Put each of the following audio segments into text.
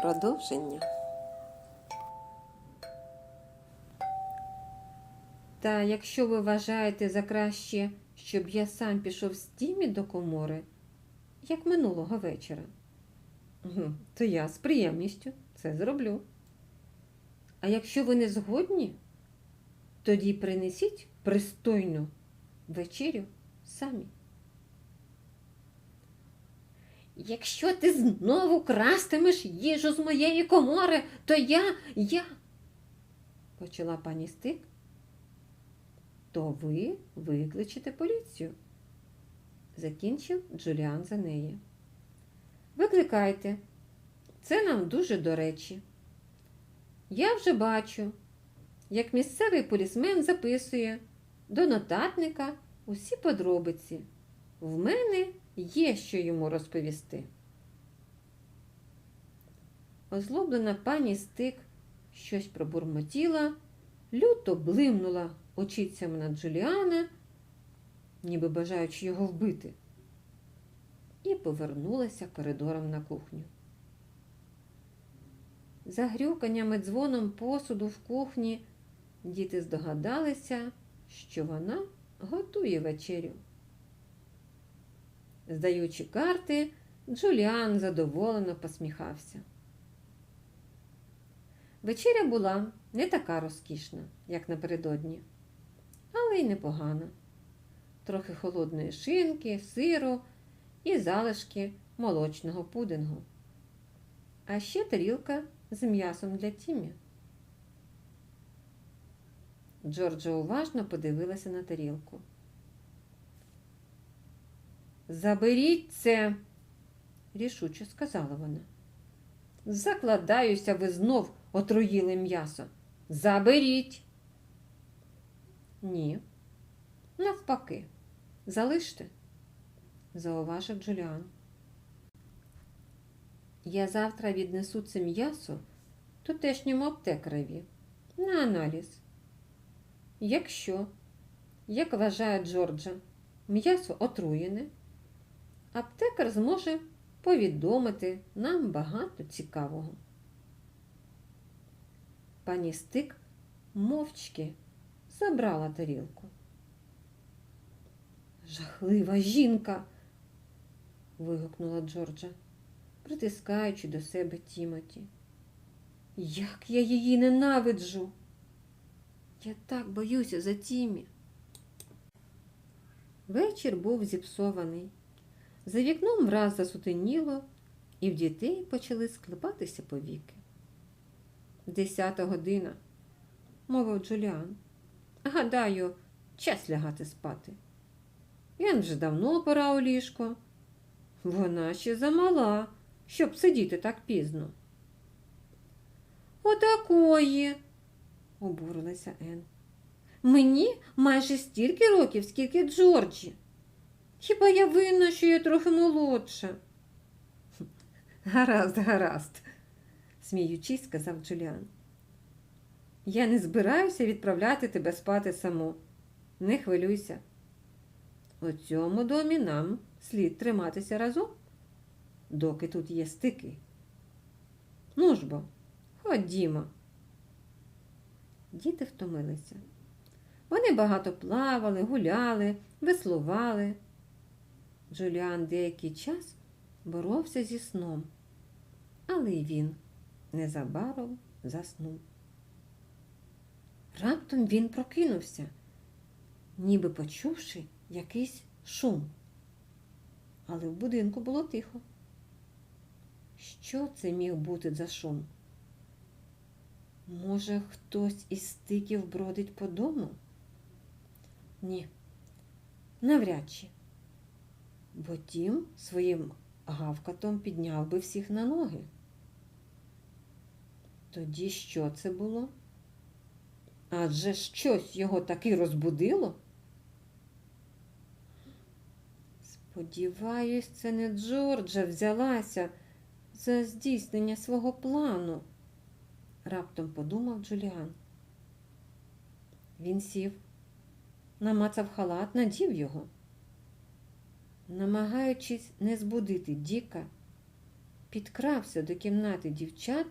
Продовження. Та якщо ви вважаєте за краще, щоб я сам пішов з Тімі до комори, як минулого вечора, то я з приємністю це зроблю. А якщо ви не згодні, тоді принесіть пристойну вечерю самі. Якщо ти знову крастимеш їжу з моєї комори, то я, я, почала пані Стик, то ви викличете поліцію, закінчив Джуліан за неї. Викликайте, це нам дуже до речі. Я вже бачу, як місцевий полісмен записує до нотатника усі подробиці. В мене є що йому розповісти. Озлоблена пані Стик щось пробурмотіла, люто блимнула очицями на Джуліана, ніби бажаючи його вбити, і повернулася коридором на кухню. За грюканням і дзвоном посуду в кухні діти здогадалися, що вона готує вечерю. Здаючи карти, Джуліан задоволено посміхався. Вечеря була не така розкішна, як напередодні, але й непогана. Трохи холодної шинки, сиру і залишки молочного пудингу. А ще тарілка з м'ясом для Тімі. Джорджа уважно подивилася на тарілку. Заберіть це, рішуче сказала вона. Закладаюся, ви знов отруїли м'ясо. Заберіть. Ні. Навпаки, залиште, зауважив Джуліан. Я завтра віднесу це м'ясо тутешньому аптекареві на аналіз. Якщо, як вважає Джорджа, м'ясо отруєне, аптекар зможе повідомити нам багато цікавого. Пані Стик мовчки забрала тарілку. Жахлива жінка. вигукнула Джорджа, притискаючи до себе Тімоті. Як я її ненавиджу. Я так боюся за Тімі. Вечір був зіпсований. За вікном враз засутеніло, і в дітей почали склепатися повіки. Десята година, мовив Джуліан. Гадаю, час лягати спати. Він вже давно пора у ліжко. Вона ще замала, щоб сидіти так пізно. Отакої, обурилася Ен. Мені майже стільки років, скільки Джорджі. Хіба я винна, що я трохи молодша? Гаразд, гаразд, сміючись, сказав Джуліан. Я не збираюся відправляти тебе спати саму. Не хвилюйся. У цьому домі нам слід триматися разом, доки тут є стики. Ну ж бо, ходімо. Діти втомилися. Вони багато плавали, гуляли, веслували. Джуліан деякий час боровся зі сном, але й він незабаром заснув. Раптом він прокинувся, ніби почувши якийсь шум. Але в будинку було тихо. Що це міг бути за шум? Може, хтось із стиків бродить по дому? Ні, навряд чи. Бо тім своїм гавкатом підняв би всіх на ноги. Тоді що це було? Адже щось його таки розбудило? Сподіваюсь, це не Джорджа взялася за здійснення свого плану, раптом подумав Джуліан. Він сів, намацав халат, надів його. Намагаючись не збудити Діка, підкрався до кімнати дівчат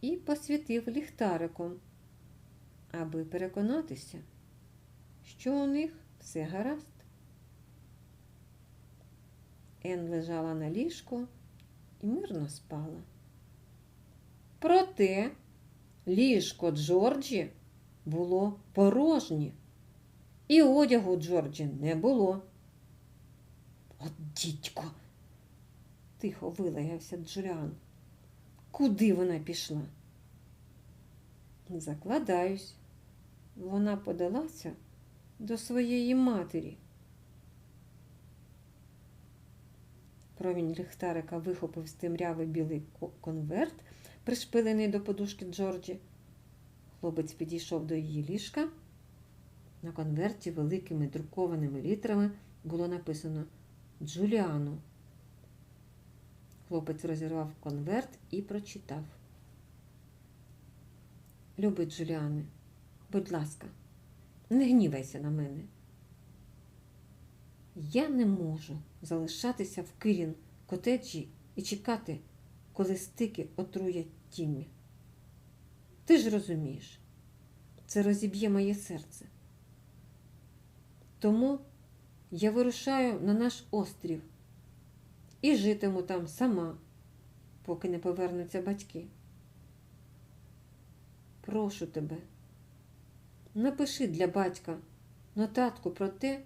і посвітив ліхтариком, аби переконатися, що у них все гаразд. Ен лежала на ліжку і мирно спала. Проте ліжко Джорджі було порожнє, і одягу Джорджі не було. От дідько, тихо вилаявся Джуліан. Куди вона пішла? Закладаюсь, вона подалася до своєї матері. Промінь ліхтарика вихопив з темряви білий конверт, пришпилений до подушки Джорджі. Хлопець підійшов до її ліжка. На конверті великими друкованими літерами було написано Джуліану. Хлопець розірвав конверт і прочитав. Любий Джуліане, будь ласка, не гнівайся на мене. Я не можу залишатися в Кирін котеджі і чекати, коли стики отруять Тіммі. Ти ж розумієш, це розіб'є моє серце. Тому я вирушаю на наш острів і житиму там сама, поки не повернуться батьки. Прошу тебе, напиши для батька нотатку про те,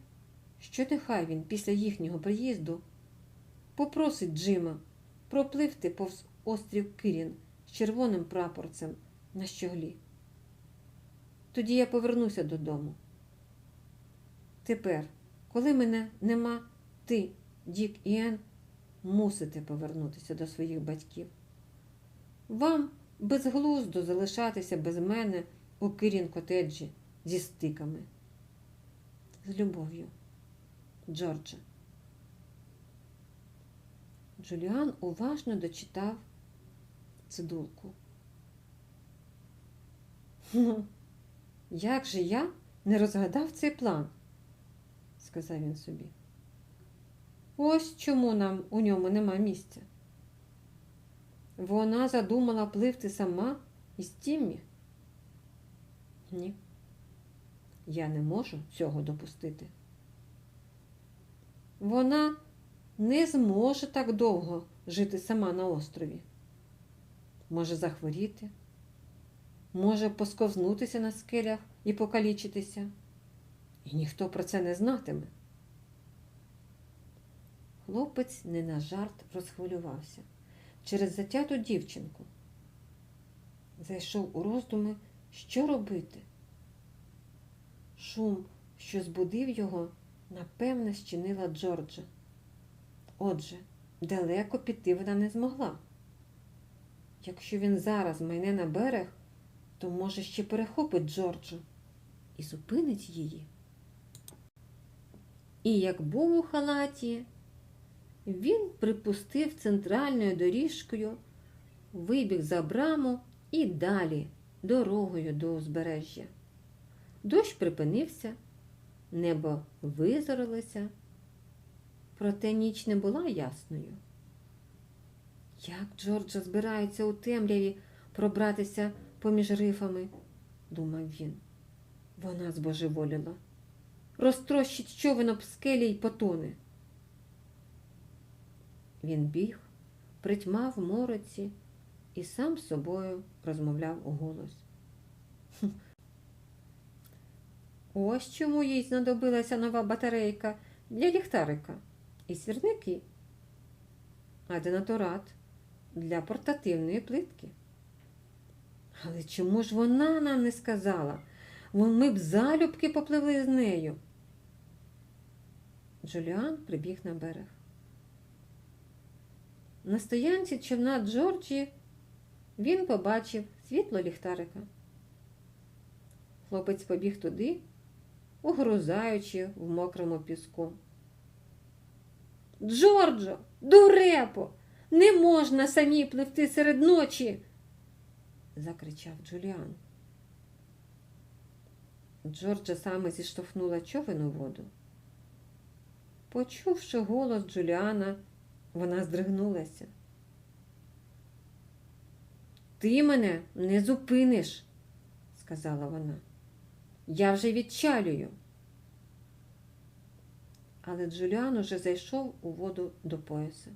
що нехай він після їхнього приїзду попросить Джима пропливти повз острів Кирін з червоним прапорцем на щоглі. Тоді я повернуся додому. Тепер, коли мене нема, ти, Дік і Ен, мусите повернутися до своїх батьків. Вам безглуздо залишатися без мене у Кирін котеджі зі стиками. З любов'ю, Джорджа. Джуліан уважно дочитав цидулку. «Ну, Як же я не розгадав цей план? Сказав він собі. Ось чому нам у ньому нема місця. Вона задумала пливти сама із Тіммі? Ні. Я не можу цього допустити. Вона не зможе так довго жити сама на острові. Може захворіти, може посковзнутися на скелях і покалічитися. І ніхто про це не знатиме. Хлопець не на жарт розхвилювався через затяту дівчинку. Зайшов у роздуми, що робити. Шум, що збудив його, напевне, щинила Джорджа. Отже, далеко піти вона не змогла. Якщо він зараз майне на берег, то може ще перехопить Джорджу і зупинить її. І як був у халаті, він припустив центральною доріжкою, вибіг за браму і далі дорогою до узбережжя. Дощ припинився, небо визорилося, проте ніч не була ясною. Як Джорджа збирається у темряві пробратися поміж рифами, думав він. Вона збожеволіла. Розтрощить човен об скелі й потоне. Він біг, притьмав мороці і сам з собою розмовляв уголос. «Хм. Ось чому їй знадобилася нова батарейка для ліхтарика і свірники, а денатурат для портативної плитки. Але чому ж вона нам не сказала? Ми б залюбки попливли з нею. Джуліан прибіг на берег. На стоянці човна Джорджі він побачив світло ліхтарика. Хлопець побіг туди, угрузаючи в мокрому піску. Джорджо, дурепо, не можна самі пливти серед ночі, закричав Джуліан. Джорджа саме зіштовхнула човен у воду. Почувши голос Джуліана, вона здригнулася. Ти мене не зупиниш, сказала вона. Я вже відчалюю. Але Джуліан уже зайшов у воду до пояса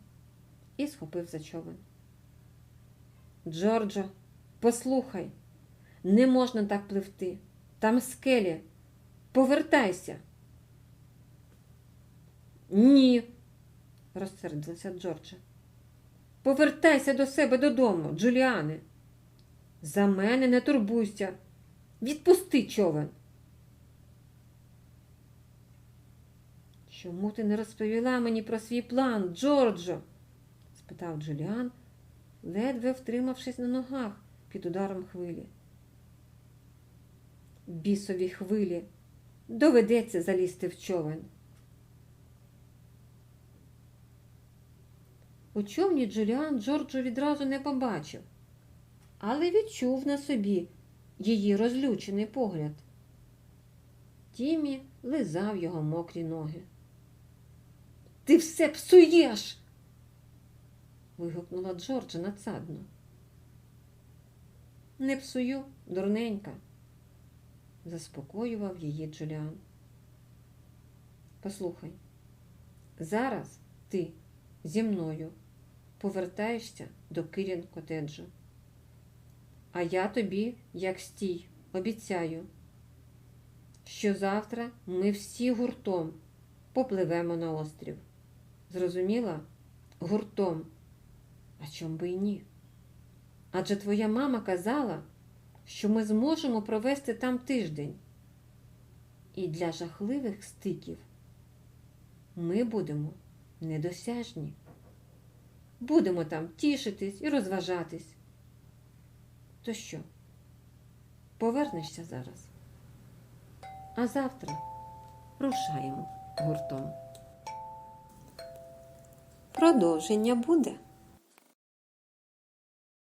і схопив за човен. Джорджо, послухай, не можна так пливти. Там скелі. Повертайся. Ні, розсердилася Джорджа. Повертайся до себе додому, Джуліане. За мене не турбуйся. Відпусти човен. Чому ти не розповіла мені про свій план, Джорджо? спитав Джуліан, ледве втримавшись на ногах під ударом хвилі. Бісові хвилі. Доведеться залізти в човен. У човні Джуліан Джорджу відразу не побачив, але відчув на собі її розлючений погляд. Тімі лизав його мокрі ноги. Ти все псуєш. вигукнула Джорджа надсадно. Не псую, дурненька, заспокоював її Джуліан. Послухай, зараз ти зі мною повертаєшся до Кирін котеджу. А я тобі, як стій, обіцяю, що завтра ми всі гуртом попливемо на острів. Зрозуміла? Гуртом. А чом би й ні? Адже твоя мама казала, що ми зможемо провести там тиждень. І для жахливих стиків ми будемо недосяжні. Будемо там тішитись і розважатись. То що? Повернешся зараз? А завтра рушаємо гуртом. Продовження буде.